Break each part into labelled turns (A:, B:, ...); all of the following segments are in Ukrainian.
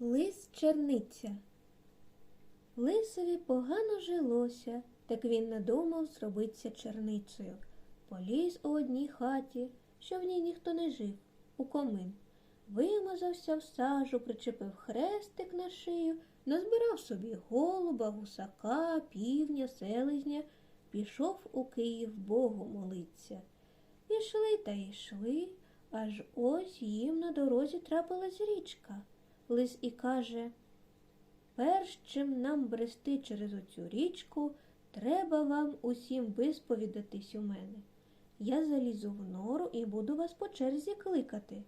A: Лис черниця. Лисові погано жилося, так він надумав зробитися черницею. Поліз у одній хаті, що в ній ніхто не жив, у комин. Вимазався в сажу, причепив хрестик на шию, назбирав собі голуба, гусака, півня, селезня, пішов у Київ Богу молиться. Ішли та йшли, аж ось їм на дорозі трапилась річка. Лис і каже Перш чим нам брести через оцю річку, треба вам усім висповідатись у мене. Я залізу в нору і буду вас по черзі кликати.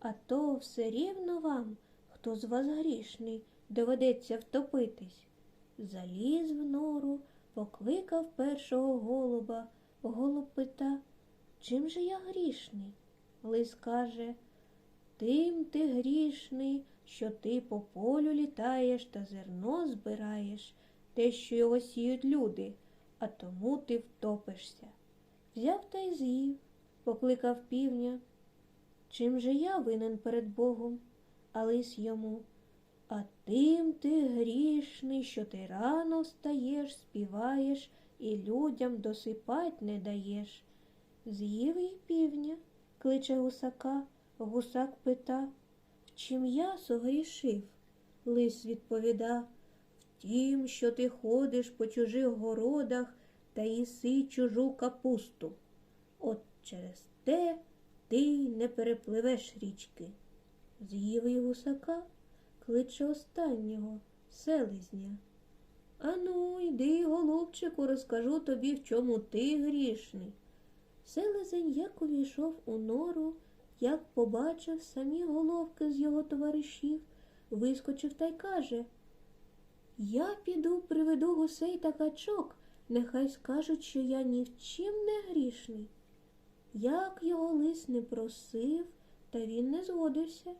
A: А то все рівно вам, хто з вас грішний, доведеться втопитись. Заліз в нору, покликав першого голуба. Голуб пита, чим же я грішний? Лис каже, Тим ти грішний, що ти по полю літаєш та зерно збираєш, те, що його сіють люди, а тому ти втопишся. Взяв та й з'їв, покликав півня. Чим же я винен перед Богом? А лис йому. А тим ти грішний, що ти рано встаєш, співаєш і людям досипать не даєш. З'їв і півня, кличе гусака. Гусак пита, чим я согрішив? Лис відповіда, втім, що ти ходиш по чужих городах та їси чужу капусту. От через те ти не перепливеш річки. З'їв і гусака, кличе останнього, селезня. Ану, йди, голубчику, розкажу тобі, в чому ти грішний. Селезень як увійшов у нору, як побачив самі головки з його товаришів, вискочив та й каже Я піду приведу гусей та качок, нехай скажуть, що я ні в чим не грішний. Як його лис не просив, та він не згодився,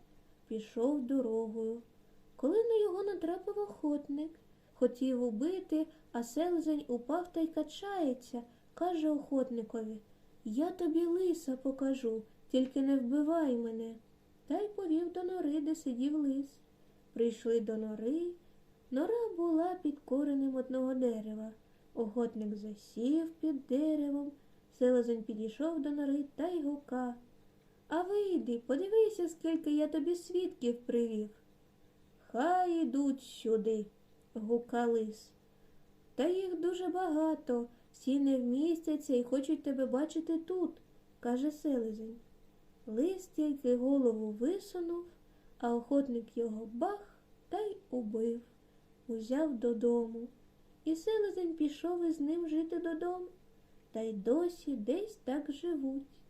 A: пішов дорогою. Коли на його натрапив охотник, хотів убити, а селезень упав та й качається, каже охотникові Я тобі лиса покажу, тільки не вбивай мене. Та й повів до нори, де сидів лис. Прийшли до нори. Нора була під коренем одного дерева. Охотник засів під деревом. Селезень підійшов до нори та й гука. А вийди, подивися, скільки я тобі свідків привів. Хай ідуть сюди, гука лис. Та їх дуже багато, всі не вмістяться і хочуть тебе бачити тут, каже селезень. Лис тільки голову висунув, а охотник його бах та й убив, узяв додому. І селезень пішов із ним жити додому, та й досі десь так живуть.